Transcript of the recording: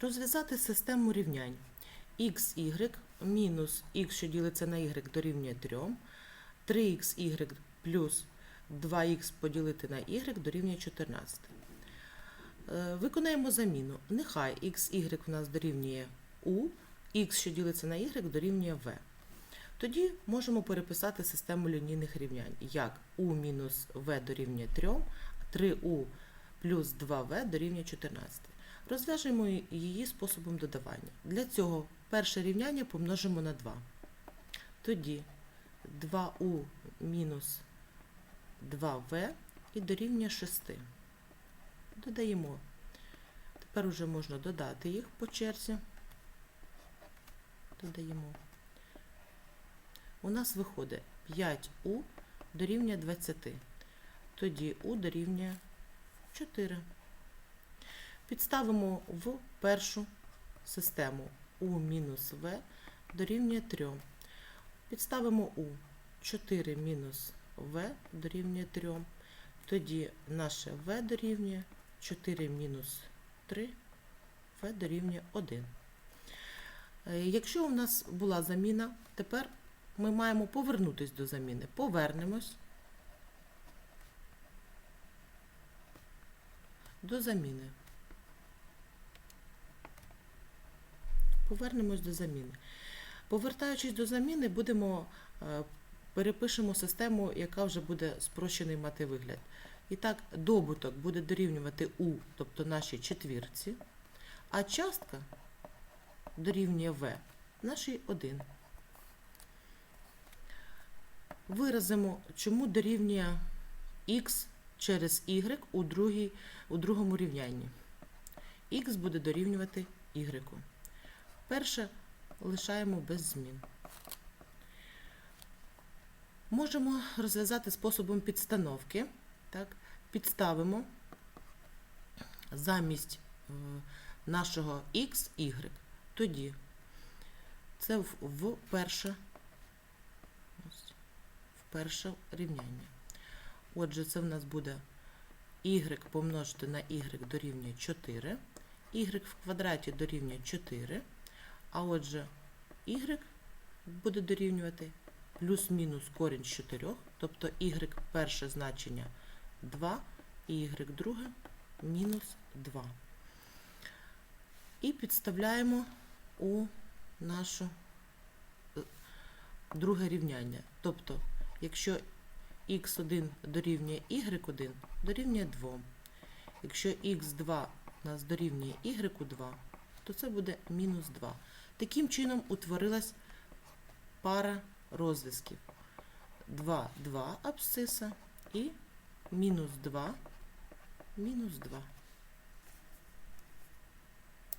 Розв'язати систему рівнянь. xy мінус х, що ділиться на y, дорівнює 3. 3xy плюс 2х поділити на y дорівнює 14. Е, Виконаємо заміну. Нехай xy в нас дорівнює u, х, що ділиться на y, дорівнює v. Тоді можемо переписати систему лінійних рівнянь, як u мінус v дорівнює 3, 3u плюс 2v дорівнює 14. Розв'яжемо її способом додавання. Для цього перше рівняння помножимо на 2. Тоді 2u мінус 2v і дорівнює 6. Додаємо. Тепер уже можна додати їх по черзі. Додаємо. У нас виходить 5u дорівнює 20. Тоді u дорівнює 4. Підставимо в першу систему u мінус v дорівнює 3. Підставимо u 4 мінус v дорівнює 3. Тоді наше v дорівнює 4 мінус 3, v дорівнює 1. Е, Якщо у нас була заміна, тепер ми маємо повернутися до заміни. Повернемось до заміни. Повернемось до заміни. Повертаючись до заміни, будемо е, перепишемо систему, яка вже буде спрощений мати вигляд. І так, добуток буде дорівнювати у, тобто нашій четвірці, а частка дорівнює v, нашій 1. Виразимо, чому дорівнює x через y у, другій, у другому рівнянні. x буде дорівнювати y. Перше лишаємо без змін. Можемо розв'язати способом підстановки. Так? Підставимо замість е, нашого x, y. Тоді це в, перше, в перше рівняння. Отже, це в нас буде y помножити на y дорівнює 4, y в квадраті дорівнює 4, а отже, y буде дорівнювати плюс-мінус корінь з 4, тобто y перше значення 2 і y друге мінус 2. І підставляємо у наше друге рівняння. Тобто, якщо х1 дорівнює y1, дорівнює 2. Якщо х2 у нас дорівнює y2, то це буде мінус 2. Таким чином утворилась пара розв'язків. 2, 2 абсциса і мінус 2, мінус 2.